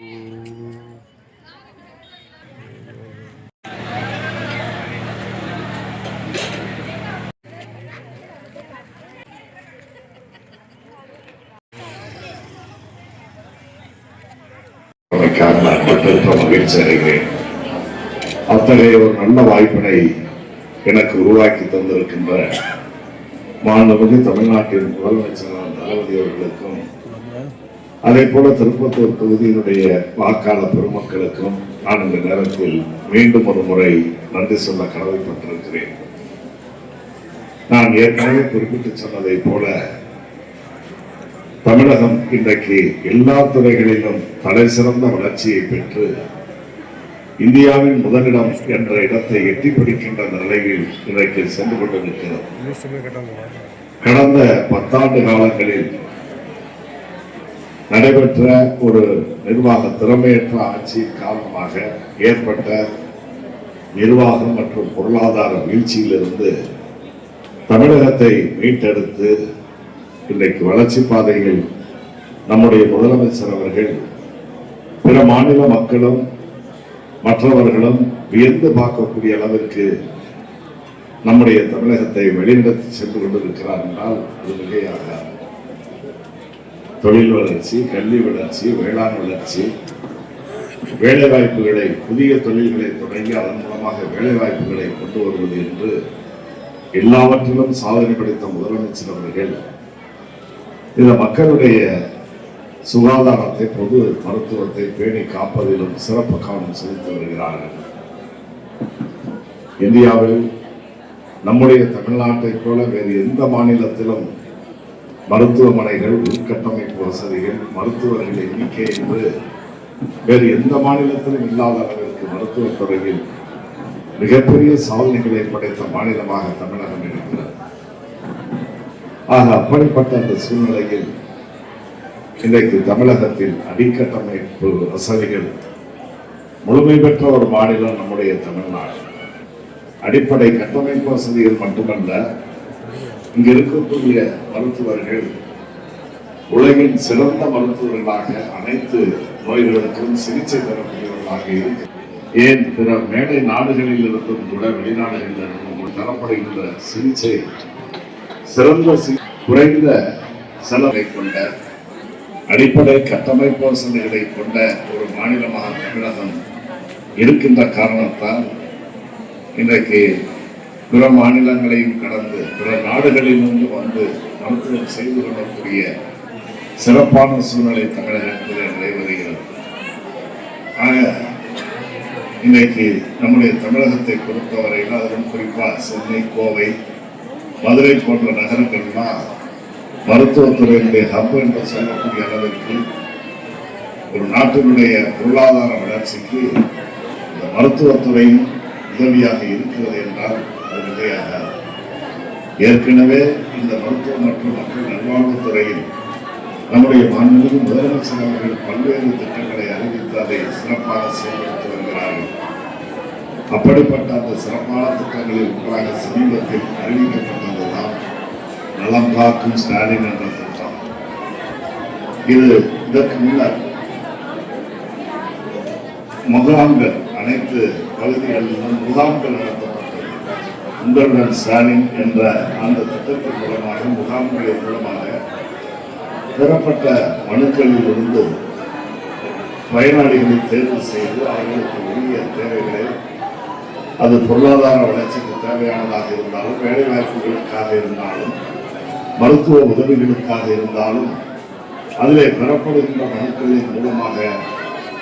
அதற்காக நான் பெற்றிருக்க மகிழ்ச்சி அடைகிறேன் அத்தகைய ஒரு நல்ல வாய்ப்பினை எனக்கு உருவாக்கி தந்திருக்கின்ற மாண்புமிகு தமிழ்நாட்டின் முதலமைச்சரான தளபதி அவர்களுக்கும் அதே போல திருப்பத்தூர் தொகுதியினுடைய வாக்காளர் பெருமக்களுக்கும் நான் இந்த நேரத்தில் மீண்டும் ஒரு முறை நன்றி சொல்ல கடமைப்பட்டிருக்கிறேன். நான் ஏற்கனவே குறிப்பிட்டு சொன்னதை போல தமிழகம் இன்றைக்கு எல்லா துறைகளிலும் தலை சிறந்த வளர்ச்சியை பெற்று இந்தியாவின் முதலிடம் என்ற இடத்தை எட்டி பிடிக்கின்ற நிலையில் இன்றைக்கு சென்று கொண்டிருக்கிறது. கடந்த பத்தாண்டு காலங்களில் நடைபெற்ற ஒரு நிர்வாக திறமையற்ற ஆட்சியின் காரணமாக ஏற்பட்ட நிர்வாகம் மற்றும் பொருளாதார வீழ்ச்சியிலிருந்து தமிழகத்தை மீட்டெடுத்து இன்றைக்கு வளர்ச்சி பாதையில் நம்முடைய முதலமைச்சர் அவர்கள் பிற மாநில மக்களும் மற்றவர்களும் வியந்து பார்க்கக்கூடிய அளவிற்கு நம்முடைய தமிழகத்தை வெளிநடத்தி சென்று கொண்டிருக்கிறார் என்றால் அது மிகையாகாது தொழில் வளர்ச்சி கல்வி வளர்ச்சி வேளாண் வளர்ச்சி வேலைவாய்ப்புகளை புதிய தொழில்களை தொடங்கி அதன் மூலமாக வேலைவாய்ப்புகளை கொண்டு வருவது என்று எல்லாவற்றிலும் சாதனை படைத்த முதலமைச்சர் அவர்கள் இந்த மக்களுடைய சுகாதாரத்தை பொது மருத்துவத்தை பேணி காப்பதிலும் சிறப்பு கவனம் செலுத்தி வருகிறார்கள். இந்தியாவில் நம்முடைய தமிழ்நாட்டைப் போல வேறு எந்த மாநிலத்திலும் மருத்துவமனைகள் உள்கட்டமைப்பு வசதிகள் மருத்துவர்கள் எண்ணிக்கை என்று வேறு எந்த மாநிலத்திலும் இல்லாத அளவிற்கு மருத்துவத் துறையில் மிகப்பெரிய சாதனைகளை படைத்த மாநிலமாக தமிழகம் இருக்கிறது. ஆக அப்படிப்பட்ட அந்த சூழ்நிலையில் இன்றைக்கு தமிழகத்தில் அடிக்கட்டமைப்பு வசதிகள் முழுமை பெற்ற ஒரு மாநிலம் நம்முடைய தமிழ்நாடு. அடிப்படை கட்டமைப்பு வசதிகள் மட்டுமல்ல இங்க இருக்கக்கூடிய மருத்துவர்கள் உலகின் சிறந்த மருத்துவர்களாக அனைத்து நோய்களுக்கும் சிகிச்சை தரக்கூடியவர்களாக இருக்கு ஏன் பிற மேடை நாடுகளில் இருந்தும் கூட வெளிநாடுகளில் இருந்தும் தரப்படுகின்ற சிகிச்சை சிறந்த குறைந்த செலவை கொண்ட அடிப்படை கட்டமைப்பு வசதிகளை கொண்ட ஒரு மாநிலமாக தமிழகம் இருக்கின்ற காரணத்தால் இன்றைக்கு பிற மாநிலங்களையும் கடந்து பிற நாடுகளிலிருந்து வந்து மருத்துவம் செய்து கொள்ளக்கூடிய சிறப்பான சூழ்நிலை தமிழகத்தில் நிறைவருகிறது ஆக இன்றைக்கு நம்முடைய தமிழகத்தை பொறுத்தவரையில் அதிலும் குறிப்பாக சென்னை கோவை மதுரை போன்ற நகரங்கள்லாம் மருத்துவத்துறையினுடைய ஹப் என்று சொல்லக்கூடிய அளவிற்கு ஒரு நாட்டினுடைய பொருளாதார வளர்ச்சிக்கு இந்த மருத்துவத்துறையும் உதவியாக இருக்கிறது என்றால் ஏற்கனவே இந்த மருத்துவ மற்றும் மக்கள் நல்வாழ்வுத்துறையில் நம்முடைய மாண்புமிகு முதலமைச்சர் அவர்கள் பல்வேறு திட்டங்களை அறிவித்து அதை சிறப்பாக செயல்படுத்தி வருகிறார்கள். அப்படிப்பட்ட அந்த சிறப்பான திட்டங்களில் ஒன்றாக சமீபத்தில் அறிவிக்கப்பட்டதுதான் நலம் காக்கும் ஸ்டாலின் என்ற திட்டம். இது இதற்கு முன்னர் முகாம்கள் அனைத்து பகுதிகளிலும் முகாம்கள் நடத்த உங்களுடன் ஸ்டாலின் என்ற அந்த திட்டத்தின் மூலமாக முகாம்களின் மூலமாக பெறப்பட்ட மனுக்களில் இருந்து பயனாளிகளை தேர்வு செய்து அவர்களுக்கு உரிய தேவைகளை அது பொருளாதார வளர்ச்சிக்கு தேவையானதாக இருந்தாலும் வேலைவாய்ப்புகளுக்காக இருந்தாலும் மருத்துவ உதவிகளுக்காக இருந்தாலும் அதிலே பெறப்படுகின்ற மனுக்களின் மூலமாக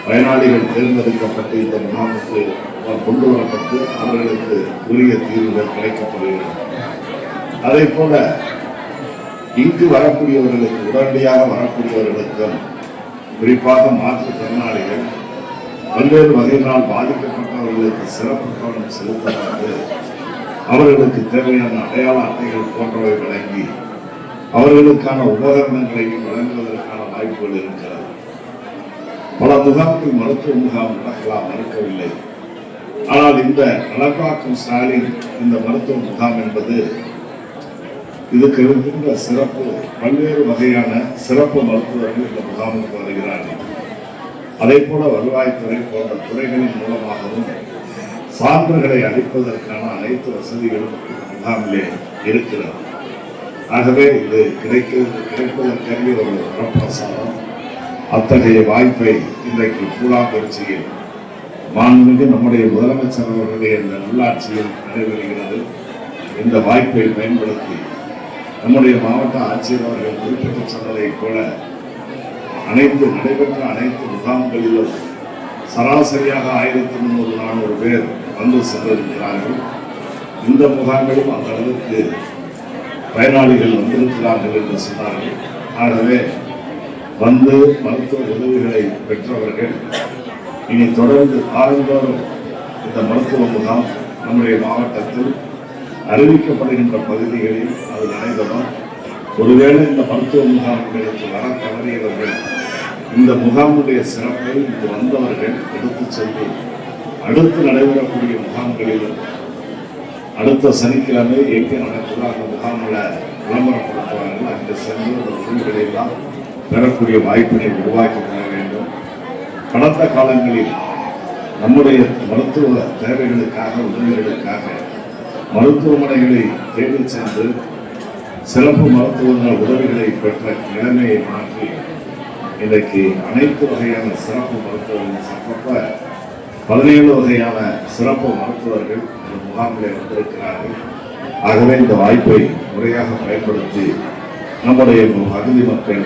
பயனாளிகள் தேர்ந்தெடுக்கப்பட்டு இந்த முகாமுக்கு கொண்டு வரப்பட்டு அவர்களுக்கு உரிய தீர்வுகள் கிடைக்கப்படுகிறது அதே போல இங்கு வரக்கூடியவர்களுக்கு உடனடியாக வரக்கூடியவர்களுக்கும் குறிப்பாக மாற்றுத்திறனாளிகள் பல்வேறு வகையினால் பாதிக்கப்பட்டவர்களுக்கு சிறப்பு கவனம் செலுத்தப்பட்டு அவர்களுக்கு தேவையான அடையாள அட்டைகள் போன்றவை வழங்கி அவர்களுக்கான உபகரணங்களையும் வழங்குவதற்கான வாய்ப்புகள் இருக்கிறது. பல முகாம்கள் மருத்துவ முகாம் நடக்கலாம் மறுக்கவில்லை ஆனால் இந்த நலக்காக்கும் ஸ்டாலின் இந்த மருத்துவ முகாம் என்பது இதுக்கு இருக்கின்ற சிறப்பு பல்வேறு வகையான சிறப்பு மருத்துவர்கள் இந்த முகாமுக்கு வருகிறார்கள். அதே போல வருவாய்த்துறை போன்ற துறைகளின் மூலமாகவும் சான்றுகளை அளிப்பதற்கான அனைத்து வசதிகளும் முகாமிலே இருக்கிறது. ஆகவே இது கிடைக்கிறது கிடைப்பதற்கரிய ஒரு வரப்பிரசாதம். அத்தகைய வாய்ப்பை இன்றைக்கு பூலாங்குறிச்சியில் மாண்புமிகு நம்முடைய முதலமைச்சர் அவர்களுடைய இந்த நல்லாட்சியில் நடைபெறுகிறது. இந்த வாய்ப்பை பயன்படுத்தி நம்முடைய மாவட்ட ஆட்சியர் அவர்கள் குறிப்பிட்டு சொன்னதைப் போல அனைத்து நடைபெற்ற அனைத்து முகாம்களிலும் சராசரியாக ஆயிரத்தி முந்நூறு நானூறு பேர் வந்து சென்றிருக்கிறார்கள். இந்த முகாம்களும் அந்த அளவுக்கு பயனாளிகள் வந்திருக்கிறார்கள் என்று சொன்னார்கள். ஆகவே வந்து மருத்துவ உதவிகளை பெற்றவர்கள் இனி தொடர்ந்து காலந்தோறும் இந்த மருத்துவ முகாம் நம்முடைய மாவட்டத்தில் அறிவிக்கப்படுகின்ற பகுதிகளில் அது நடைபெறும். ஒருவேளை இந்த மருத்துவ முகாம்களுக்கு வர தவறியவர்கள் இந்த முகாமுடைய சிறப்பை இங்கு வந்தவர்கள் எடுத்துச் சென்று அடுத்து நடைபெறக்கூடிய முகாம்களிலும் அடுத்த சனிக்கிழமை எங்கே நடக்குதோ அந்த முகாமில் விளம்பரப்படுத்துவார்கள். அங்கே சென்று அந்த முடிவுகளை எல்லாம் பெறக்கூடிய வாய்ப்பினை உருவாக்கி தர வேண்டும். கடந்த காலங்களில் நம்முடைய மருத்துவ தேவைகளுக்காக உதவிகளுக்காக மருத்துவமனைகளை தேடி சென்று சிறப்பு மருத்துவங்கள் உதவிகளை பெற்ற நிலைமையை மாற்றி இன்றைக்கு அனைத்து வகையான சிறப்பு மருத்துவர்கள் சிறப்ப பதினேழு வகையான சிறப்பு மருத்துவர்கள் இந்த முகாமிலே வந்திருக்கிறார்கள். ஆகவே இந்த வாய்ப்பை முறையாக பயன்படுத்தி நம்முடைய பகுதி மக்கள்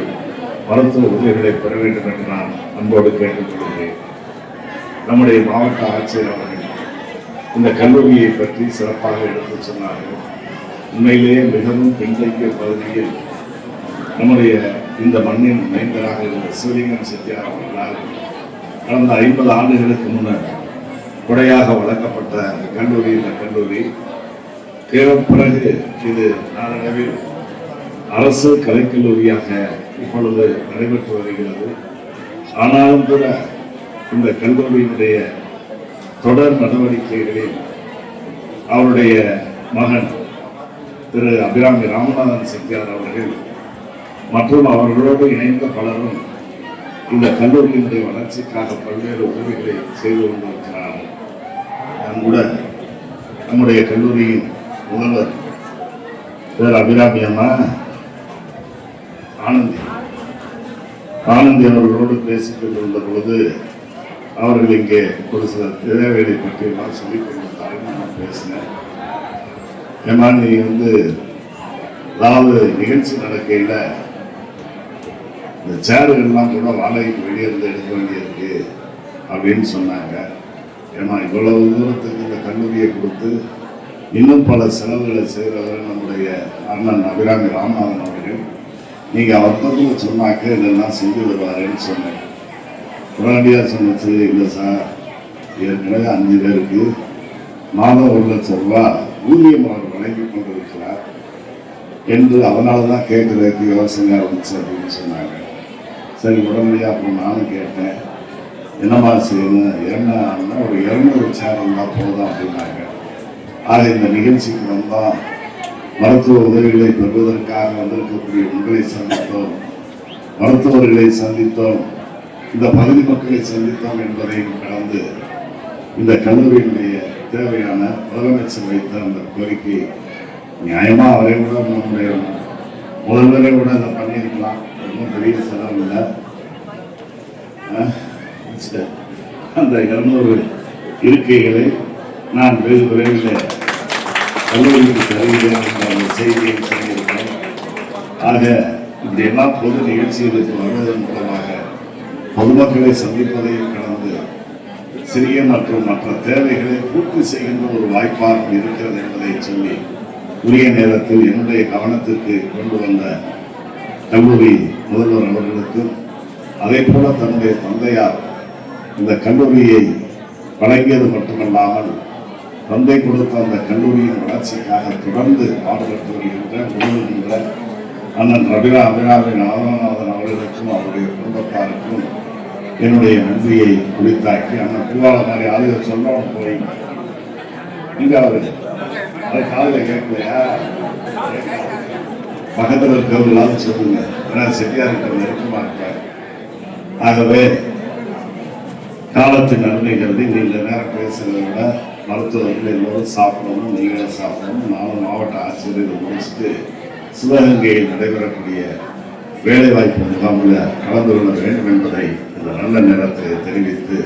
மருத்துவ உதவிகளை பெற வேண்டும் என்று நான் அன்போடு கேட்டுக்கொள்கிறேன். நம்முடைய மாவட்ட ஆட்சியர் அவர்கள் இந்த கல்லூரியை பற்றி சிறப்பாக எடுத்து சொன்னார்கள். உண்மையிலேயே மிகவும் பின்தங்கிய பகுதியில் நம்முடைய இந்த மண்ணின் மைந்தராக இருந்த சிவலிங்கம் செட்டியார் அவர்களால் கடந்த ஐம்பது ஆண்டுகளுக்கு முன்னர் கொடையாக வழங்கப்பட்ட அந்த கல்லூரி இந்த கல்லூரி பிறகு இது நாளளவில் அரசு கலைக்கல்லூரியாக இப்பொழுது நடைபெற்று வருகிறது. ஆனாலும் கூட இந்த கல்லூரியினுடைய தொடர் நடவடிக்கைகளில் அவருடைய மகன் திரு அபிராமி ராமநாதன் செட்டியார் அவர்கள் மற்றும் அவர்களோடு இணைந்த பலரும் இந்த கல்லூரியினுடைய வளர்ச்சிக்காக பல்வேறு உதவிகளை செய்து கொண்டிருக்கிறார்கள். நான் கூட நம்முடைய கல்லூரியின் முதல்வர் பேர் அபிராமி அம்மா ஆனந்தி ஆனந்தி அவர்களோடு பேசிக் கொண்டிருந்த பொழுது அவர்கள் இங்கே ஒரு சில தேவைகளை பற்றி எல்லாம் சொல்லிக் கொண்டிருந்தார்கள் நான் பேசினேன். ஏமா நீ வந்து அதாவது நிகழ்ச்சி நடக்கையில் இந்த சேர்கள்லாம் கூட வாடகைக்கு வெளியே இருந்து எடுக்க வேண்டியிருக்கு அப்படின்னு சொன்னாங்க. ஏன்னா இவ்வளவு தூரத்துக்கு இந்த கல்லூரியை கொடுத்து இன்னும் பல செலவுகளை செய்கிறவர் நம்முடைய அண்ணன் அபிராமி ராமநாதன் அவர்கள். நீங்கள் அவர் பக்கத்தில் சொன்னாக்க இதெல்லாம் செஞ்சு வருவாருன்னு சொன்னேன். உடனடியாக சொன்னது இல்லை சார் ஏற்கனவே அஞ்சு பேருக்கு மாதம் ஒரு லட்சம் ரூபாய் ஊதியம் அவர் வழங்கி கொண்டிருக்கிறார் என்று அவனால் தான் கேட்குறதுக்கு யோசனை இருந்துச்சு அப்படின்னு சொன்னாங்க. சரி உடனடியாக அப்புறம் நானும் கேட்டேன். என்னம்மா செய்யணும்? என்ன ஒரு இரநூறு சேர் இருந்தால் போதும் அப்படின்னாங்க. ஆக இந்த நிகழ்ச்சிக்கு வந்தால் மருத்துவ உதவிகளை பெறுவதற்காக வந்திருக்கக்கூடிய உங்களை சந்தித்தோம். மருத்துவர்களை சந்தித்தோம். இந்த பகுதி மக்களை சந்தித்தோம் என்பதையும் கடந்து இந்த கல்லூரியினுடைய தேவையான முதலமைச்சர் வைத்த அந்த கோரிக்கை நியாயமாக அவரை கூட நம்முடைய முதல்வரை கூட அதை பண்ணியிருக்கலாம். ஒன்றும் பெரிய செலவு இல்லை. அந்த இருநூறு இருக்கைகளை நான் வெகு விரைவில் கல்லூரிக்கு தருகிறேன் செய்தியை சொல்லியிருக்கிறேன் ஆக இப்படியெல்லாம் பொது நிகழ்ச்சிகளுக்கு வருவதன் மூலமாக பொதுமக்களை சந்திப்பதையும் கடந்து சிறிய மற்றும் மற்ற தேவைகளை பூர்த்தி செய்கின்ற ஒரு வாய்ப்பாக இருக்கிறது என்பதை சொல்லி உரிய நேரத்தில் என்னுடைய கவனத்திற்கு கொண்டு வந்த கல்லூரி முதல்வர் அவர்களுக்கும் அதே போல தன்னுடைய தந்தையார் இந்த கல்லூரியை வழங்கியது மட்டுமல்லாமல் தந்தை கொடுத்த அந்த கல்லூரியின் வளர்ச்சிக்காக தொடர்ந்து பாடுபட்டு வருகின்ற உதவுகின்ற அண்ணன் ரவிரா அபிராவின் நாராயணநாதன் அவர்களுக்கும் அவருடைய குடும்பத்தாருக்கும் என்னுடைய நன்றியை குறித்தாக்கி அண்ணன் பூவாளர் மாதிரி ஆளுக சொல்லணும் போய் இங்க அவரு. அதை காலையில் கேட்கலையா? பக்கத்தில் இருக்கிறவங்களாவது சொல்லுங்க. ஏன்னா செட்டியாருக்கு நெருக்கமா இருக்கார் ஆகவே காலத்தின் நன்மைகள் கருதி நீண்ட நேரம் பேசுறதை விட மருத்துவர்கள் எல்லோரும் சாப்பிடணும் நீங்களும் சாப்பிடணும். நானும் மாவட்ட ஆட்சியரை முடிச்சுட்டு சிவகங்கையில் நடைபெறக்கூடிய வேலைவாய்ப்பு முகாமில் கலந்து கொள்ள வேண்டும் என்பதை இந்த நல்ல நேரத்தில் தெரிவித்து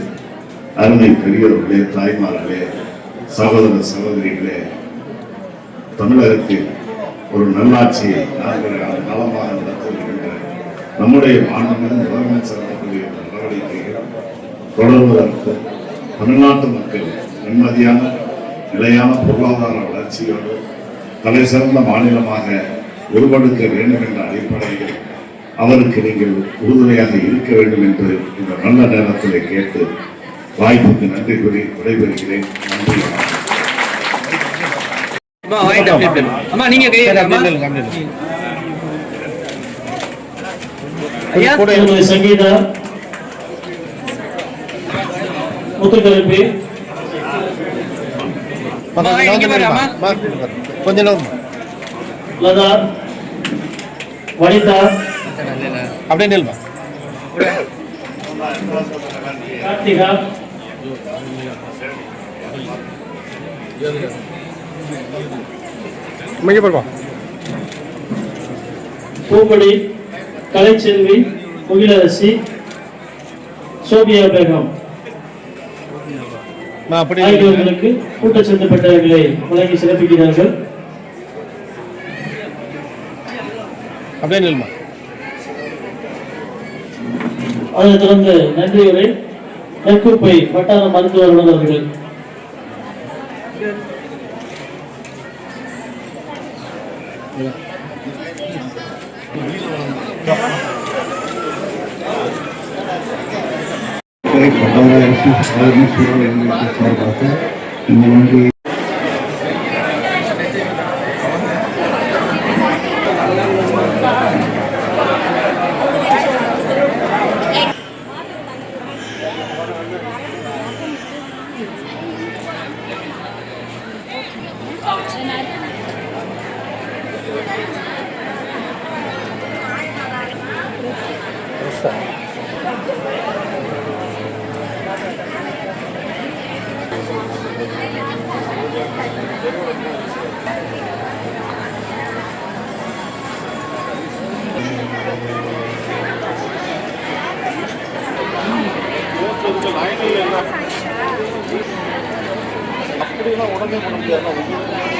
அருமை பெரியவர்களே தாய்மார்களே சகோதர சகோதரிகளே தமிழகத்தில் ஒரு நல்லாட்சியை நாங்கள் நலமாக நடத்தி வருகின்ற நம்முடைய மாநிலம் முதலமைச்சர் நடவடிக்கைகள் தொடர்வதற்கு தமிழ்நாட்டு மக்கள் நிம்மதியான நிலையான பொருளாதார வளர்ச்சியோடு தலை சிறந்த மாநிலமாக உருவெடுக்க வேண்டும் என்ற அடிப்படையில் அவருக்கு நீங்கள் உறுதுணையாக இருக்க வேண்டும் என்று இந்த நல்ல நேரத்திலே கேட்டு வாய்ப்புக்கு நன்றி கூறி விடைபெறுகிறேன். நன்றி. வணக்கம். அம்மா கொஞ்சம் நேரம் லதா வனிதா. அப்படியே நில்மா கார்த்திகா. மைய பாருப்பா பூமணி கலைச்செல்வி முகிலரசி சோபியா பேகம். ஆகியோர்களுக்கு ஊட்டச்சத்து பெற்றவர்களை வழங்கி சிறப்பிக்கிறார்கள். அப்படியே நில்மா அதைத் தொடர்ந்து நன்றியுரை நெற்குப்பை வட்டார மருத்துவ एक हमारा ऐसी आदमी सेवा लेने की सर बात है कि Thank you. அப்படியெல்லாம் உடனே பண்ண முடியாது